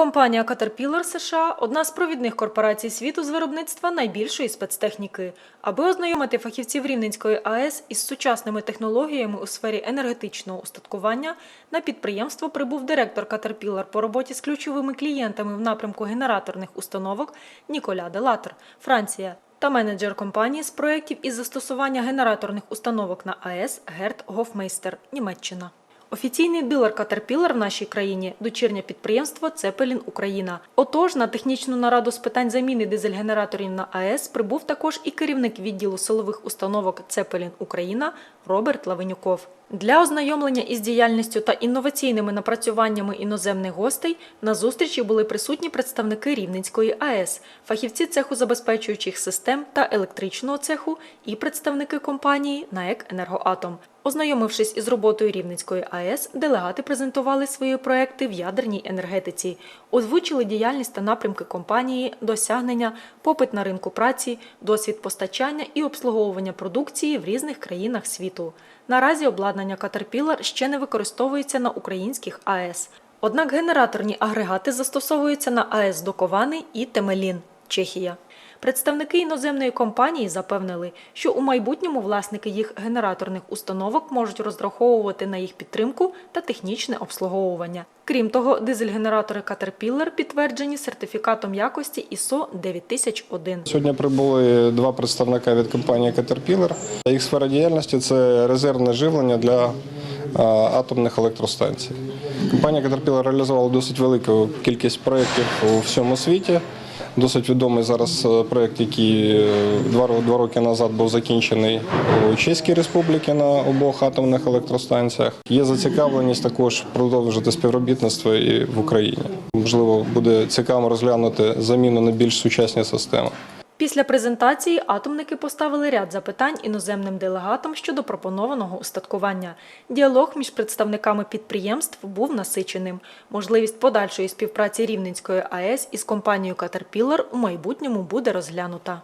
Компанія Caterpillar США одна з провідних корпорацій світу з виробництва найбільшої спецтехніки. Аби ознайомити фахівців Рівненської АЕС із сучасними технологіями у сфері енергетичного устаткування, на підприємство прибув директор Caterpillar по роботі з ключовими клієнтами в напрямку генераторних установок Ніколя Делатер, Франція, та менеджер компанії з проєктів із застосування генераторних установок на АЕС Герт Гофмейстер, Німеччина. Офіційний дилер Caterpillar в нашій країні дочірнє підприємство Цепелін Україна. Отож, на технічну нараду з питань заміни дизель-генераторів на АЕС прибув також і керівник відділу силових установок Цепелін Україна Роберт Лавенюков. Для ознайомлення із діяльністю та інноваційними напрацюваннями іноземних гостей на зустрічі були присутні представники Рівненської АЕС, фахівці цеху забезпечуючих систем та електричного цеху і представники компанії НАЕК «Енергоатом». Ознайомившись із роботою Рівненської АЕС, делегати презентували свої проекти в ядерній енергетиці, озвучили діяльність та напрямки компанії, досягнення, попит на ринку праці, досвід постачання і обслуговування продукції в різних країнах світу. Наразі обладнання Caterpillar ще не використовується на українських АЕС. Однак генераторні агрегати застосовуються на АЕС Доковани і Темелін, Чехія. Представники іноземної компанії запевнили, що у майбутньому власники їх генераторних установок можуть розраховувати на їх підтримку та технічне обслуговування. Крім того, дизель-генератори Caterpillar підтверджені сертифікатом якості ISO 9001. Сьогодні прибули два представника від компанії Caterpillar. Їх сфера діяльності це резервне живлення для атомних електростанцій. Компанія Caterpillar реалізувала досить велику кількість проєктів у всьому світі. Досить відомий зараз е, проєкт, який е, два, роки назад був закінчений у Чеській Республіці на обох атомних електростанціях. Є зацікавленість також продовжити співробітництво і в Україні. Можливо, буде цікаво розглянути заміну на більш сучасні системи. Після презентації атомники поставили ряд запитань іноземним делегатам щодо пропонованого устаткування. Діалог між представниками підприємств був насиченим. Можливість подальшої співпраці Рівненської АЕС із компанією Caterpillar у майбутньому буде розглянута.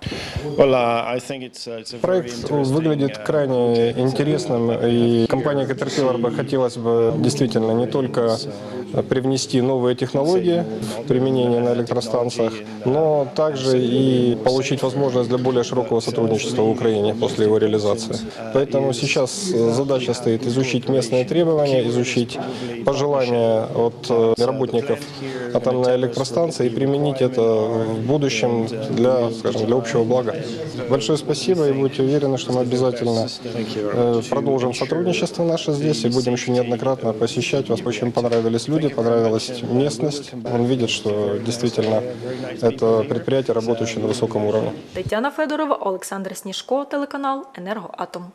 Well, uh, I think it's, uh, it's a very Проект interesting, выглядит uh, крайне интересным, и компания Caterpillar бы хотелось бы действительно не только привнести новые технологии в применение на электростанциях, но также и получить возможность для более широкого сотрудничества в Украине после его реализации. Поэтому сейчас задача стоит изучить местные требования, изучить пожелания от э, работников атомной электростанции и применить это в будущем для, скажем, для общего блага. Большое спасибо и будьте уверены, что мы обязательно э, продолжим сотрудничество наше здесь и будем еще неоднократно посещать вас. Очень понравились люди, понравилась местность. Он видит, что действительно это предприятие, работающее на высоком уровне. Тетяна Федорова, Олександр Сніжко, телеканал Енергоатом.